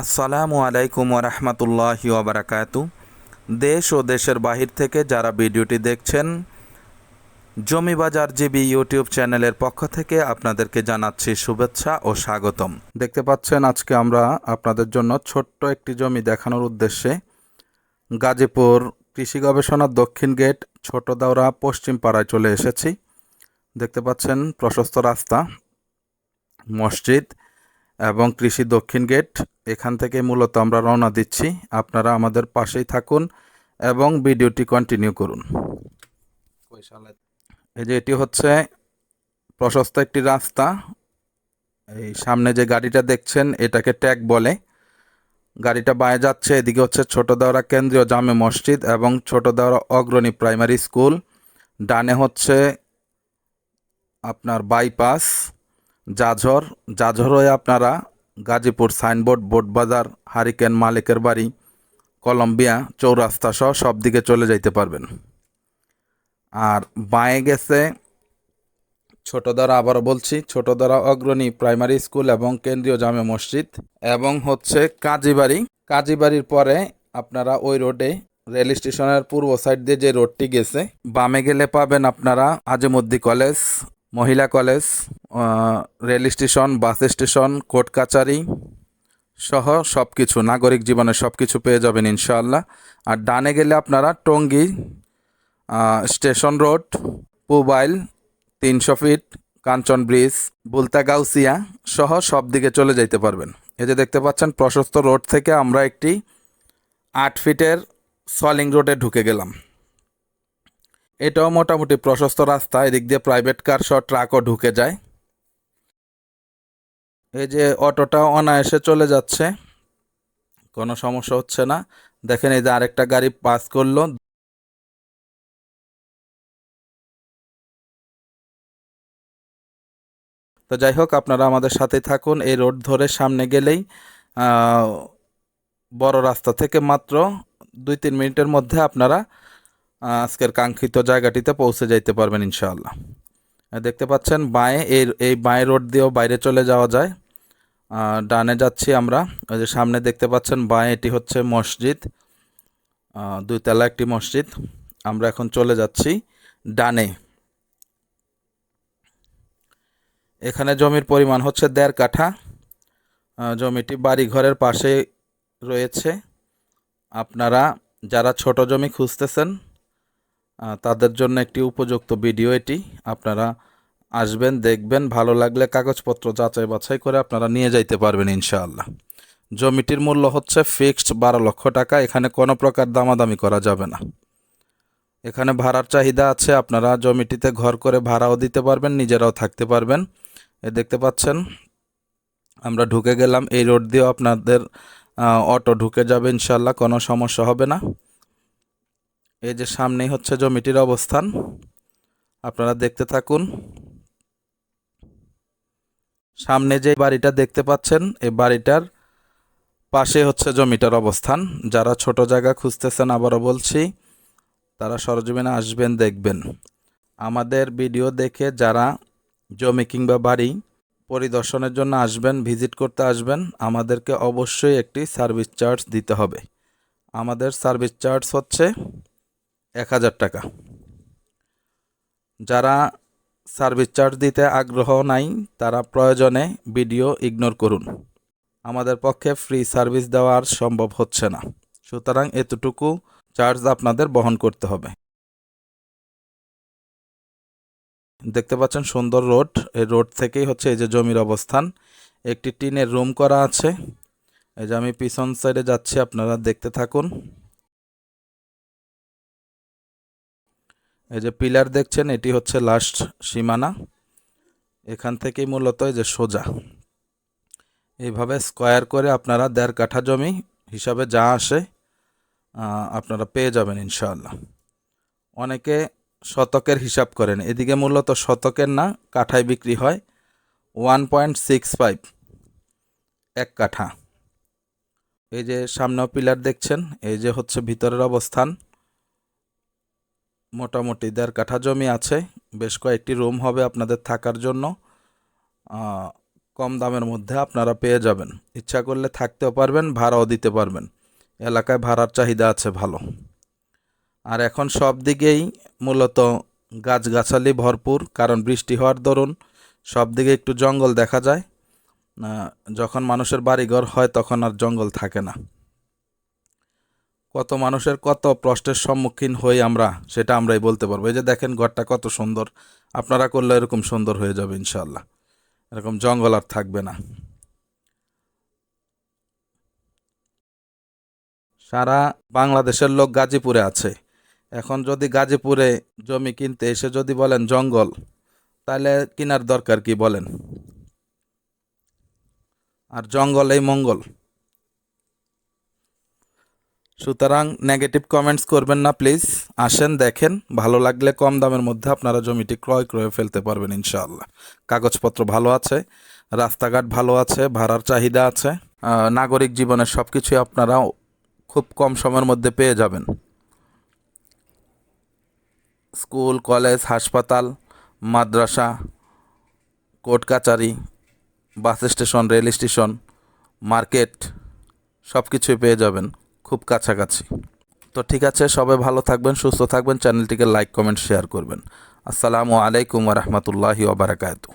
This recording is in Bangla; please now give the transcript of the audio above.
আসসালামু আলাইকুম ওরহমতুল্লাহি ওবরাকাতু দেশ ও দেশের বাহির থেকে যারা ভিডিওটি দেখছেন জমি বাজার জিবি ইউটিউব চ্যানেলের পক্ষ থেকে আপনাদেরকে জানাচ্ছি শুভেচ্ছা ও স্বাগতম। দেখতে পাচ্ছেন আজকে আমরা আপনাদের জন্য ছোট্ট একটি জমি দেখানোর উদ্দেশ্যে গাজীপুর কৃষি গবেষণার দক্ষিণ গেট, ছোট দাওরা, পশ্চিম পাড়ায় চলে এসেছি। দেখতে পাচ্ছেন প্রশস্ত রাস্তা, মসজিদ এবং কৃষি দক্ষিণ গেট, এখান থেকে মূলত আমরা রওনা দিচ্ছি। আপনারা আমাদের পাশেই থাকুন এবং ভিডিওটি কন্টিনিউ করুন। এই যে এটি হচ্ছে প্রশস্ত একটি রাস্তা। এই সামনে যে গাড়িটা দেখছেন, এটাকে ট্যাগ বলে। গাড়িটা বায়ে যাচ্ছে, এদিকে হচ্ছে ছোট দেওয়া কেন্দ্রীয় জামে মসজিদ এবং ছোট দেওয়া অগ্রণী প্রাইমারি স্কুল। ডানে হচ্ছে আপনার বাইপাস। জাঝর জাঝর হয়ে আপনারা গাজীপুর সাইনবোর্ড বোর্ডবাজার হারিকেন মালিকের বাড়ি, কলম্বিয়া চৌরাস্তা সহ সব দিকে চলে যাইতে পারবেন। আর বাঁয়ে গেছে ছোটদারা আবারও বলছি ছোটদারা অগ্রণী প্রাইমারি স্কুল এবং কেন্দ্রীয় জামে মসজিদ এবং হচ্ছে কাজীবাড়ি। কাজীবাড়ির পরে আপনারা ওই রোডে রেল স্টেশনের পূর্ব সাইড দিয়ে যে রোডটি গেছে, বামে গেলে পাবেন আপনারা আজিমুদ্দি কলেজ মহিলা college rail station, bus station, court কাচারি সহ সব কিছু নাগরিক জীবনে সব কিছু পেয়ে যাবেন ইনশাআল্লাহ। আর ডানে গেলে আপনারা টঙ্গী স্টেশন রোড, পুবাইল তিনশো ফিট, কাঞ্চন ব্রিজ বুলতা গাউসিয়া সহ সব দিকে চলে যাইতে পারবেন। এই যে দেখতে পাচ্ছেন, প্রশস্ত রোড থেকে আমরা একটি আট ফিটের সলিং রোডে ঢুকে গেলাম। এটাও মোটামুটি প্রশস্ত রাস্তা, এদিক দিয়ে প্রাইভেট কার সহ ট্রাকও ঢুকে যায়। এই যে অটোটা অনায়াসে চলে যাচ্ছে, কোনো সমস্যা হচ্ছে না। দেখেন এই যে আরেকটা গাড়ি পাস করল। তো যাই হোক, আপনারা আমাদের সাথে থাকুন, এই রোড ধরে সামনে গেলেই বড় রাস্তা থেকে মাত্র দুই তিন মিনিটের মধ্যে আপনারা আজকের কাঙ্ক্ষিত জায়গাটিতে পৌঁছে যাইতে পারবেন ইনশাআল্লাহ। দেখতে পাচ্ছেন, বাঁয়ে এই এই বাঁয়ে রোড দিয়েও বাইরে চলে যাওয়া যায়। ডানে যাচ্ছি আমরা, ওই যে সামনে দেখতে পাচ্ছেন, বাঁয়ে, এটি হচ্ছে মসজিদ। দুইতলা একটি মসজিদ। আমরা এখন চলে যাচ্ছি ডানে। এখানে জমির পরিমাণ হচ্ছে দেড় কাঠা। জমিটি বাড়ি ঘরের পাশে রয়েছে। আপনারা যারা ছোট জমি খুঁজতেছেন তাদের জন্য একটি উপযুক্ত ভিডিও এটি। আপনারা আসবেন, দেখবেন, ভালো লাগলে কাগজপত্র যাচাই বাছাই করে আপনারা নিয়ে যাইতে পারবেন ইনশাআল্লাহ। জমিটির মূল্য হচ্ছে ফিক্সড বারো লক্ষ টাকা, এখানে কোনো প্রকার দামাদামি করা যাবে না। এখানে ভাড়ার চাহিদা আছে, আপনারা জমিটিতে ঘর করে ভাড়াও দিতে পারবেন, নিজেরাও থাকতে পারবেন। এ দেখতে পাচ্ছেন, আমরা ঢুকে গেলাম, এই রোড দিয়েও আপনাদের অটো ঢুকে যাবে ইনশাল্লাহ কোনো সমস্যা হবে না। এই যে সামনেই হচ্ছে জমিটির অবস্থান। আপনারা দেখতে থাকুন। সামনে যে বাড়িটা দেখতে পাচ্ছেন, এই বাড়িটার পাশে হচ্ছে জমিটার অবস্থান। যারা ছোট জায়গা খুঁজতেছেন, আবারও বলছি, তারা সরজমিনে আসবেন, দেখবেন। আমাদের ভিডিও দেখে যারা জমি কিংবা বাড়ি পরিদর্শনের জন্য আসবেন, ভিজিট করতে আসবেন, আমাদেরকে অবশ্যই একটি সার্ভিস চার্জ দিতে হবে। আমাদের সার্ভিস চার্জ হচ্ছে এক হাজার টাকা। যারা সার্ভিস চার্জ দিতে আগ্রহ নাই, তারা প্রয়োজনে ভিডিও ইগনোর করুন। আমাদের পক্ষে ফ্রি সার্ভিস দেওয়া আর সম্ভব হচ্ছে না। সুতরাং এতটুকু চার্জ আপনাদের বহন করতে হবে। দেখতে পাচ্ছেন সুন্দর রোড। এই রোড থেকেই হচ্ছে এই যে জমির অবস্থান। একটি টিনের রুম করা আছে। এই যে আমি পিছন সাইডে যাচ্ছি, আপনারা দেখতে থাকুন। এই যে পিলার দেখছেন, এটি হচ্ছে লাস্ট সীমানা। এখান থেকেই মূলত এই যে সোজা। এইভাবে স্কোয়ার করে আপনারা দেড় কাঠা জমি হিসাবে যা আসে আপনারা পেয়ে যাবেন ইনশাআল্লাহ। অনেকে শতকের হিসাব করেন। এদিকে মূলত শতকের না, কাঠায় বিক্রি হয় ওয়ান পয়েন্ট সিক্স ফাইভ এক কাঠা। এই যে সামনেও পিলার দেখছেন, এই যে হচ্ছে ভিতরের অবস্থান। মোটামুটি দেড় কাঠা জমি আছে। বেশ কয়েকটি রুম হবে আপনাদের থাকার জন্য। কম দামের মধ্যে আপনারা পেয়ে যাবেন। ইচ্ছা করলে থাকতেও পারবেন, ভাড়াও দিতে পারবেন। এলাকায় ভাড়ার চাহিদা আছে ভালো। আর এখন সব দিকেই মূলত গাছগাছালি ভরপুর, কারণ বৃষ্টি হওয়ার দরুন সব দিকে একটু জঙ্গল দেখা যায়। যখন মানুষের বাড়িঘর হয় তখন আর জঙ্গল থাকে না। কত মানুষের কত প্রশ্নের সম্মুখীন হই আমরা, সেটা আমরাই বলতে পারব। এই যে দেখেন ঘরটা কত সুন্দর, আপনারা করলে এরকম সুন্দর হয়ে যাবে ইনশাল্লাহ এরকম জঙ্গল আর থাকবে না। সারা বাংলাদেশের লোক গাজীপুরে আছে। এখন যদি গাজীপুরে জমি কিনতে এসে যদি বলেন জঙ্গল, তাহলে কেনার দরকার কি বলেন? আর জঙ্গল এই মঙ্গল। সুতরাং নেগেটিভ কমেন্টস করবেন না প্লিজ আসেন, দেখেন। ভালো লাগলে কম দামের মধ্যে আপনারা জমিটি ক্রয় করে ফেলতে পারবেন, ইনশাআল্লাহ। কাগজপত্র ভালো আছে, রাস্তাঘাট ভালো আছে, ভাড়ার চাহিদা আছে। নাগরিক জীবনের সব কিছুই আপনারা খুব কম সময়ের মধ্যে পেয়ে যাবেন। স্কুল, কলেজ, হাসপাতাল, মাদ্রাসা, কোর্ট কাচারি, bus station, rail station, market সব কিছুই পেয়ে যাবেন। খুব কাছাকাছি। তো ঠিক আছে, সবাই ভালো থাকবেন, সুস্থ থাকবেন, চ্যানেলটিকে লাইক, কমেন্ট, শেয়ার করবেন। আসসালামু আলাইকুম রহমতুল্লাহি ওবরাকাতু